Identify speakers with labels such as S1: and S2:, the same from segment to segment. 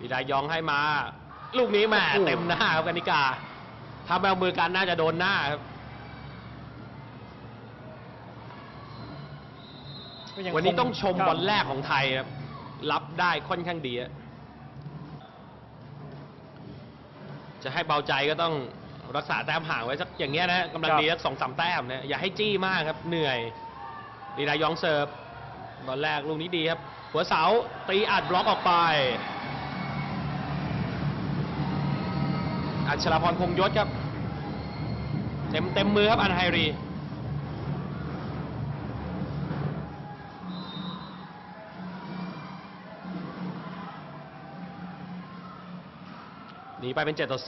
S1: วีดายองให้มา ลูกนี้แหม่
S2: โอ้โห
S1: เต็มหน้าครับกนิกาถ้าแมวมือกันน่าจะโดนหน้าครับ
S2: ก็ยัง
S1: วันนี้
S2: ค
S1: ต้องชม
S2: ครับ
S1: บอลแรกของไทยครับ รับได้ค่อนข้างดีอะจะให้เบาใจก็ต้องรักษาแต้มห่างไว้สักอย่างเงี้ยนะกำลังดีสักสองสามแต้มนะอย่าให้จี้มากครับ เหนื่อยดีดายองเสิร์ฟบอลแรกลูกนี้ดีครับ หัวเสาตีอัดบล็อกออกไป อัชราพรคงยศครับ เต็มเต็มมือครับอันไฮรี หนีไปเป็น 7 ต่อ3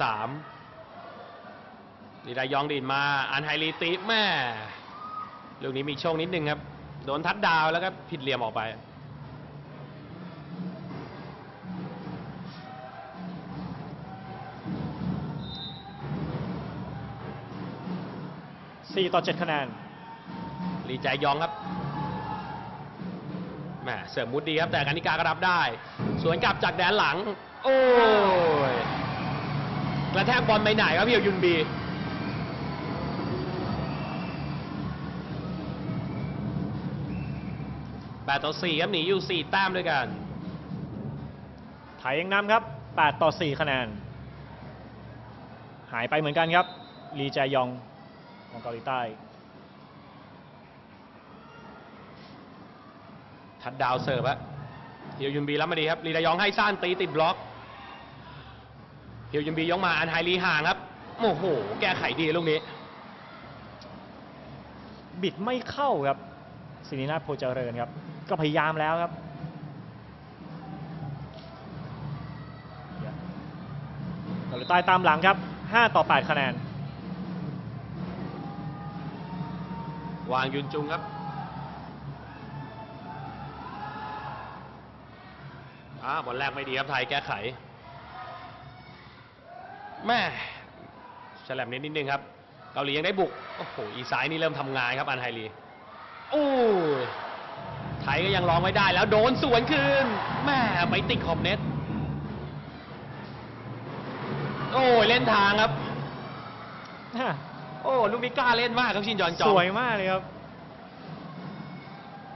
S1: ดีดายองดีดมา อันไฮรีติแม่ลูกนี้มีโชคนิดนึงครับ โดนทัดดาวแล้วก็ผิดเหลี่ยมออกไป
S2: สี่ต่อเจ็ดคะแนน
S1: ลีใจยองครับแหมเสริมมุดดีครับ แต่กานิกาก็รับได้ สวนกลับจากแดนหลัง โอ้ยกระแทกบอลไปไหนครับพี่ยุนบี แปดต่อสี่ครับหนีอยู่สี่แต้มด้วยกัน
S2: ไทยยังนำครับ 8 ต่อ 4 คะแนน หายไปเหมือนกันครับ ลีแจยอง ของเกาหลีใต้
S1: ทัดดาวเสิร์ฟอะเฮียวยุนบีรับมาดีครับลีดายองให้ซ่านตีติดบล็อกเฮียวยุนบียกมาอันไฮรีห่างครับโอ้โห แก้ไขดีลูกนี้
S2: บิดไม่เข้าครับสินินาถโพเจริญครับ ก็พยายามแล้วครับเกาหลีใต้ตามหลังครับ 5 ต่อ 8 คะแนน
S1: วางยุนจุงครับอ่าบอลแรกไม่ดีครับไทยแก้ไขแม่ฉลับนิดนิดนึงครับ เกาหลียังได้บุก โอ้โห อีสายนี่เริ่มทำงานครับอันไฮรีโอ้ไทยก็ยังร้องไม่ได้แล้วโดนสวนคืนแม่ไปติดขอบเน็ต โอ้ยเล่นทางครับ โอ้ลูกนี้กล้าเล่นมากครับชินยอนจอง
S2: สวยมากเลยครับ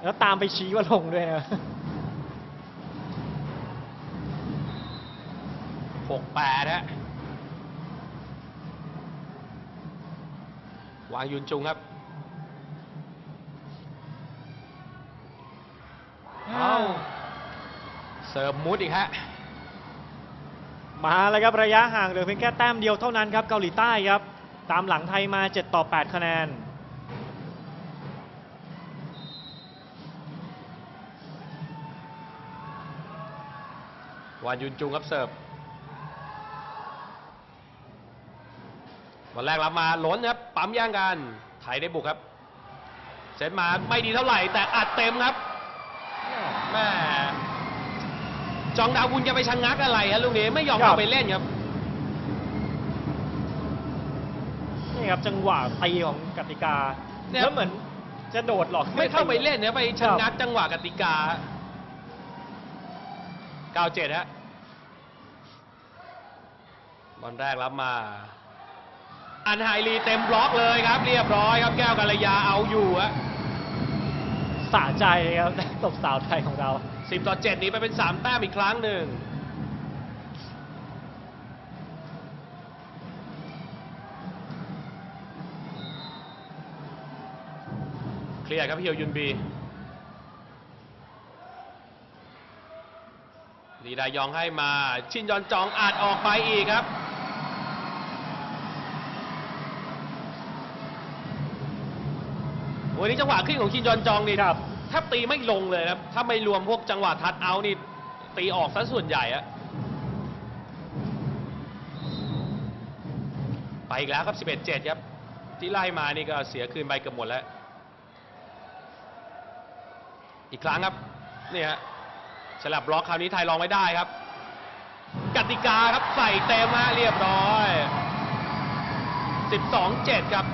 S2: แล้วตามไปชี้ว่าลงด้วยนะ
S1: หกแปดฮะวางยุนจุงครับเอาเสิร์ฟมุดอีกฮะ
S2: มาแล้วครับระยะห่างเหลือเพียงแค่แต้มเดียวเท่านั้นครับเกาหลีใต้ครับ ตามหลังไทยมา 7 ต่อ 8 คะแนน
S1: วางยุนจุงครับเสิร์ฟวันแรกรับมาล้นครับ ปั๊มย่างกัน ไทยได้บุกครับ เซตมาไม่ดีเท่าไหร่ แต่อัดเต็มครับแม่จองดาวบุญจะไปชะงักอะไรฮะลูกนี้ไม่ยอมเอาไปเล่นครับ
S2: นี่ครับจังหวะตีของกติกา
S1: เนี่ย
S2: แล้วเหมือนจะโดดหรอก
S1: ไม่เข้าไปเล่นเนี่ยไปชะงัก
S2: ครับ
S1: จังหวะกติกา 97 ฮะ บอลแรกรับมา อันไฮรีเต็มบล็อกเลยครับ เรียบร้อยครับแก้วกัลยาเอาอยู่ฮะ
S2: สะใจครับได้ตบสาวไทยของเรา
S1: 10 ต่อ 7 นี้ไปเป็น 3 แต้มอีกครั้งหนึ่ง เคลียร์ครับเฮียวยุนบีลีดายองให้มา ชินยอนจองอาจออกไปอีกครับวันนี้จังหวะขึ้นของชินยอนจองนี่
S2: ครับ
S1: แทบตีไม่ลงเลยครับ ถ้าไม่รวมพวกจังหวะทัดเอาท์นี่ตีออกซะส่วนใหญ่อะไปอีกแล้วครับ 11-7 ครับ ที่ไล่มานี่ก็เสียคืนไปเกือบหมดแล้ว อีกครั้งครับนี่ฮะฉลับบล็อกคราวนี้ไทยลองไม่ได้ครับ กติกาครับใส่เต็มมาเรียบร้อย 12-7 ครับ